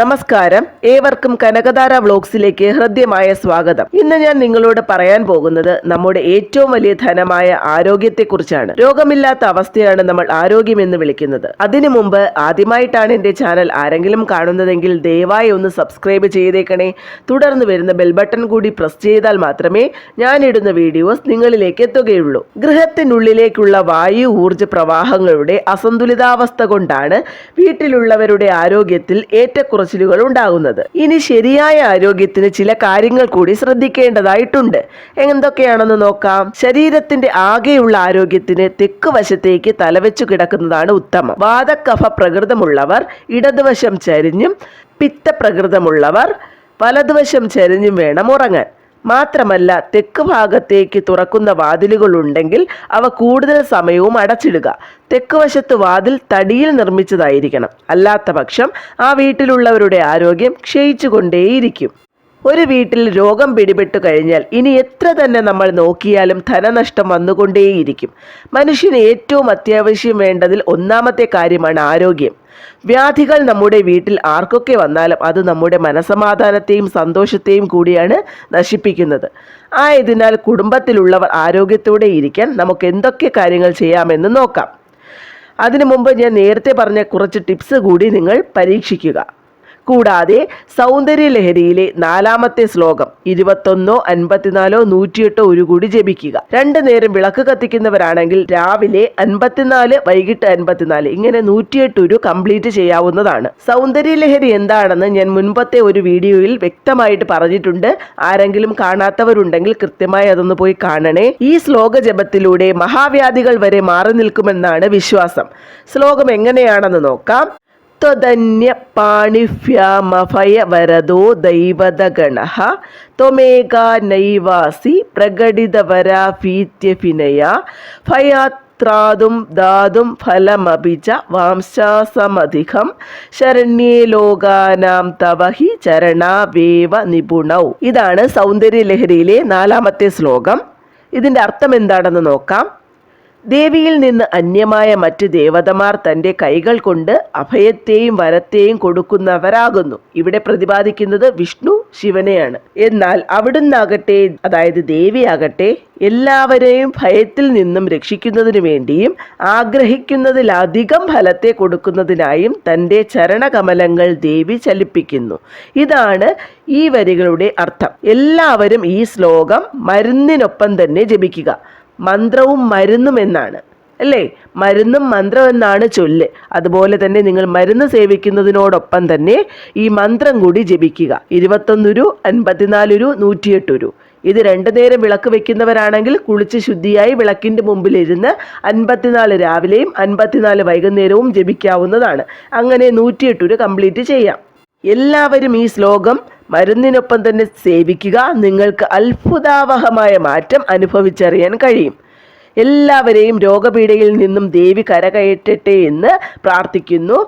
നമസ്കാരം. ഏവർക്കും കനകധാര വ്ലോഗ്സിലേക്ക് ഹൃദ്യമായ സ്വാഗതം. ഇന്ന് ഞാൻ നിങ്ങളോട് പറയാൻ പോകുന്നത് നമ്മുടെ ഏറ്റവും വലിയ ധനമായ ആരോഗ്യത്തെക്കുറിച്ചാണ്. രോഗമില്ലാത്ത അവസ്ഥയാണ് നമ്മൾ ആരോഗ്യം എന്ന് വിളിക്കുന്നത്. അതിനു മുമ്പ് ആദ്യമായിട്ടാണ് എന്റെ ചാനൽ ആരെങ്കിലും കാണുന്നതെങ്കിൽ ദയവായി ഒന്ന് സബ്സ്ക്രൈബ് ചെയ്തേക്കണേ. തുടർന്ന് വരുന്ന ബെൽ ബട്ടൺ കൂടി പ്രസ് ചെയ്താൽ മാത്രമേ ഞാൻ ഇടുന്ന വീഡിയോസ് നിങ്ങളിലേക്ക് എത്തുകയുള്ളൂ. ഗൃഹത്തിനുള്ളിലേക്കുള്ള വായു ഊർജ പ്രവാഹങ്ങളുടെ അസന്തുലിതാവസ്ഥ കൊണ്ടാണ് വീട്ടിലുള്ളവരുടെ ആരോഗ്യത്തിൽ ഏറ്റക്കുറച്ചിലുകൾ ഉണ്ടാകുന്നത്. ഇനി ശരിയായ ആരോഗ്യത്തിന് ചില കാര്യങ്ങൾ കൂടി ശ്രദ്ധിക്കേണ്ടതായിട്ടുണ്ട്. എന്തൊക്കെയാണെന്ന് നോക്കാം. ശരീരത്തിന്റെ ആകെയുള്ള ആരോഗ്യത്തിന് തെക്ക് വശത്തേക്ക് തലവെച്ചു കിടക്കുന്നതാണ് ഉത്തമം. വാദക്കഫ പ്രകൃതമുള്ളവർ ഇടതുവശം ചരിഞ്ഞും പിത്തപ്രകൃതമുള്ളവർ വലതുവശം ചരിഞ്ഞും വേണം ഉറങ്ങാൻ. മാത്രമല്ല തെക്ക് ഭാഗത്തേക്ക് തുറക്കുന്ന വാതിലുകൾ ഉണ്ടെങ്കിൽ അവ കൂടുതൽ സമയവും അടച്ചിടുക. തെക്ക് വശത്ത് വാതിൽ തടിയിൽ നിർമ്മിച്ചതായിരിക്കണം. അല്ലാത്ത പക്ഷം ആ വീട്ടിലുള്ളവരുടെ ആരോഗ്യം ക്ഷയിച്ചുകൊണ്ടേയിരിക്കും. ഒരു വീട്ടിൽ രോഗം പിടിപെട്ടു കഴിഞ്ഞാൽ ഇനി എത്ര തന്നെ നമ്മൾ നോക്കിയാലും ധനനഷ്ടം വന്നുകൊണ്ടേയിരിക്കും. മനുഷ്യന് ഏറ്റവും അത്യാവശ്യം വേണ്ടതിൽ ഒന്നാമത്തെ കാര്യമാണ് ആരോഗ്യം. വ്യാധികൾ നമ്മുടെ വീട്ടിൽ ആർക്കൊക്കെ വന്നാലും അത് നമ്മുടെ മനസമാധാനത്തെയും സന്തോഷത്തെയും കൂടിയാണ് നശിപ്പിക്കുന്നത്. ആയതിനാൽ കുടുംബത്തിലുള്ളവർ ആരോഗ്യത്തോടെ ഇരിക്കാൻ നമുക്ക് എന്തൊക്കെ കാര്യങ്ങൾ ചെയ്യാമെന്ന് നോക്കാം. അതിനു മുമ്പ് ഞാൻ നേരത്തെ പറഞ്ഞ കുറച്ച് ടിപ്സ് കൂടി നിങ്ങൾ പരീക്ഷിക്കുക. കൂടാതെ സൗന്ദര്യലഹരിയിലെ നാലാമത്തെ ശ്ലോകം ഇരുപത്തൊന്നോ അൻപത്തിനാലോ നൂറ്റിയെട്ടോ ഒരു കൂടി ജപിക്കുക. രണ്ടു നേരം വിളക്ക് കത്തിക്കുന്നവരാണെങ്കിൽ രാവിലെ അൻപത്തിനാല് വൈകിട്ട് അൻപത്തിനാല് ഇങ്ങനെ നൂറ്റിയെട്ട് ഒരു കംപ്ലീറ്റ് ചെയ്യാവുന്നതാണ്. സൗന്ദര്യലഹരി എന്താണെന്ന് ഞാൻ മുൻപത്തെ ഒരു വീഡിയോയിൽ വ്യക്തമായിട്ട് പറഞ്ഞിട്ടുണ്ട്. ആരെങ്കിലും കാണാത്തവരുണ്ടെങ്കിൽ കൃത്യമായി അതൊന്ന് പോയി കാണണേ. ഈ ശ്ലോക ജപത്തിലൂടെ മഹാവ്യാധികൾ വരെ മാറി നിൽക്കുമെന്നാണ് വിശ്വാസം. ശ്ലോകം എങ്ങനെയാണെന്ന് നോക്കാം. ത്വതന്യപാണിഭ്യാമഭയവരദോ ദൈവതഗണഃ. ത്വമേകാ നൈവാസി പ്രകടിതവരാഭീത്യഭിനയ. ഭയാത്രാതും ദാതും ഫലമപി ച വാംശാസമധികം. ശരണ്യേ ലോകാനാം തവഹി ചരണാവേവ നിപുണൗ. ഇതാണ് സൗന്ദര്യലഹരിയിലെ നാലാമത്തെ ശ്ലോകം. ഇതിന്റെ അർത്ഥം എന്താണെന്ന് നോക്കാം. ദേവിയിൽ നിന്ന് അന്യമായ മറ്റ് ദേവതമാർ തന്റെ കൈകൾ കൊണ്ട് അഭയത്തെയും വരത്തെയും കൊടുക്കുന്നവരാകുന്നു. ഇവിടെ പ്രതിപാദിക്കുന്നത് വിഷ്ണു ശിവനെയാണ്. എന്നാൽ അവിടുന്നാകട്ടെ അതായത് ദേവിയാകട്ടെ എല്ലാവരെയും ഭയത്തിൽ നിന്നും രക്ഷിക്കുന്നതിനു വേണ്ടിയും ആഗ്രഹിക്കുന്നതിലധികം ഫലത്തെ കൊടുക്കുന്നതിനായും തന്റെ ചരണകമലങ്ങൾ ദേവി ചലിപ്പിക്കുന്നു. ഇതാണ് ഈ വരികളുടെ അർത്ഥം. എല്ലാവരും ഈ ശ്ലോകം മരുന്നിനൊപ്പം തന്നെ ജപിക്കുക. മന്ത്രവും മരുന്നും എന്നാണ്. അല്ലേ? മരുന്നും മന്ത്രം എന്നാണ് ചൊല്ല്. അതുപോലെ തന്നെ നിങ്ങൾ മരുന്ന് സേവിക്കുന്നതിനോടൊപ്പം തന്നെ ഈ മന്ത്രം കൂടി ജപിക്കുക. ഇരുപത്തൊന്നൊരു നൂറ്റിയെട്ട് നൂറ്റിയെട്ടൊരു ഇത് രണ്ടു നേരം വിളക്ക് വെക്കുന്നവരാണെങ്കിൽ കുളിച്ച് ശുദ്ധിയായി വിളക്കിന്റെ മുമ്പിലിരുന്ന് അൻപത്തിനാല് രാവിലെയും അൻപത്തിനാല് വൈകുന്നേരവും ജപിക്കാവുന്നതാണ്. അങ്ങനെ നൂറ്റിയെട്ടൊരു കംപ്ലീറ്റ് ചെയ്യാം. എല്ലാവരും ഈ ശ്ലോകം മരുന്നിനൊപ്പം തന്നെ സേവിക്കുക നിങ്ങൾക്ക് അത്ഭുതാവഹമായ മാറ്റം അനുഭവിച്ചറിയാൻ കഴിയും. എല്ലാവരെയും രോഗപീഠയിൽ നിന്നും ദേവി കരകയറ്റട്ടെ എന്ന് പ്രാർത്ഥിക്കുന്നു.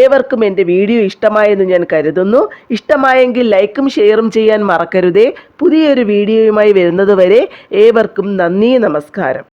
ഏവർക്കും എന്റെ വീഡിയോ ഇഷ്ടമായെന്ന് ഞാൻ കരുതുന്നു. ഇഷ്ടമായെങ്കിൽ ലൈക്കും ഷെയറും ചെയ്യാൻ മറക്കരുതേ. പുതിയൊരു വീഡിയോയുമായി വരുന്നതുവരെ ഏവർക്കും നന്ദി നമസ്കാരം.